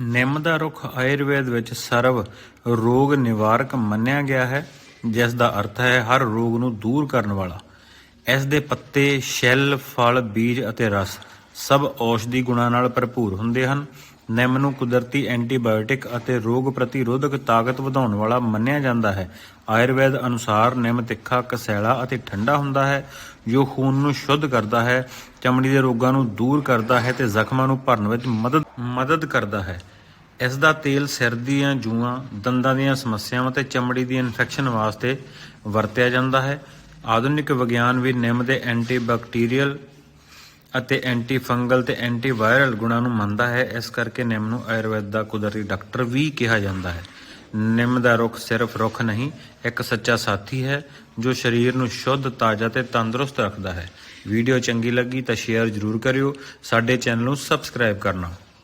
ਨਿੰਮ ਦਾ ਰੁੱਖ ਆਯੁਰਵੇਦ ਵਿੱਚ ਸਰਵ ਰੋਗ ਨਿਵਾਰਕ ਮੰਨਿਆ ਗਿਆ ਹੈ, ਜਿਸ ਦਾ ਅਰਥ ਹੈ ਹਰ ਰੋਗ ਨੂੰ ਦੂਰ ਕਰਨ ਵਾਲਾ। ਇਸ ਦੇ ਪੱਤੇ ਛਿੱਲ ਫਲ, ਬੀਜ ਅਤੇ ਰਸ ਸਭ ਔਸ਼ਧੀ ਗੁਣਾਂ ਨਾਲ ਭਰਪੂਰ ਹੁੰਦੇ ਹਨ। ਨਿੰਮ ਨੂੰ ਕੁਦਰਤੀ ਐਂਟੀਬਾਇਓਟਿਕ ਅਤੇ ਰੋਗ ਪ੍ਰਤੀਰੋਧਕ ਤਾਕਤ ਵਧਾਉਣ ਵਾਲਾ ਮੰਨਿਆ ਜਾਂਦਾ ਹੈ। ਆਯੁਰਵੇਦ ਅਨੁਸਾਰ ਨਿੰਮ ਤਿੱਖਾ, ਕਸੈਲਾ ਅਤੇ ਠੰਡਾ ਹੁੰਦਾ ਹੈ। ਜੋ ਖੂਨ ਨੂੰ ਸ਼ੁੱਧ ਕਰਦਾ ਹੈ, ਚਮੜੀ ਦੇ ਰੋਗਾਂ ਨੂੰ ਦੂਰ ਕਰਦਾ ਹੈ ਤੇ ਜ਼ਖਮਾਂ ਨੂੰ ਭਰਨ ਵਿੱਚ ਮਦਦ ਮਦਦ ਕਰਦਾ ਹੈ। ਇਸ ਦਾ ਤੇਲ ਸਿਰ ਦੀਆਂ ਜੂਆਂ, ਦੰਦਾਂ ਦੀਆਂ ਸਮੱਸਿਆਵਾਂ ਤੇ ਚਮੜੀ ਦੀ ਇਨਫੈਕਸ਼ਨ ਵਾਸਤੇ ਵਰਤਿਆ ਜਾਂਦਾ ਹੈ। ਆਧੁਨਿਕ ਵਿਗਿਆਨ ਵੀ ਨਿੰਮ ਦੇ ਐਂਟੀਬੈਕਟੀਰੀਅਲ ਅਤੇ ਐਂਟੀ ਫੰਗਲ ਤੇ ਐਂਟੀ ਵਾਇਰਲ ਗੁਣਾਂ ਨੂੰ ਮੰਨਦਾ ਹੈ, ਇਸ ਕਰਕੇ ਨਿੰਮ ਨੂੰ ਆਯੁਰਵੇਦ ਦਾ ਕੁਦਰਤੀ ਡਾਕਟਰ ਵੀ ਕਿਹਾ ਜਾਂਦਾ ਹੈ। ਨਿੰਮ ਦਾ ਰੁੱਖ ਸਿਰਫ ਰੁੱਖ ਨਹੀਂ, ਇੱਕ ਸੱਚਾ ਸਾਥੀ ਹੈ, ਜੋ ਸਰੀਰ ਨੂੰ ਸ਼ੁੱਧ, ਤਾਜ਼ਾ ਤੇ ਤੰਦਰੁਸਤ ਰੱਖਦਾ ਹੈ। ਵੀਡੀਓ ਚੰਗੀ ਲੱਗੀ ਤਾਂ ਸ਼ੇਅਰ ਜ਼ਰੂਰ ਕਰਿਓ। ਸਾਡੇ ਚੈਨਲ ਨੂੰ ਸਬਸਕ੍ਰਾਈਬ ਕਰਨਾ।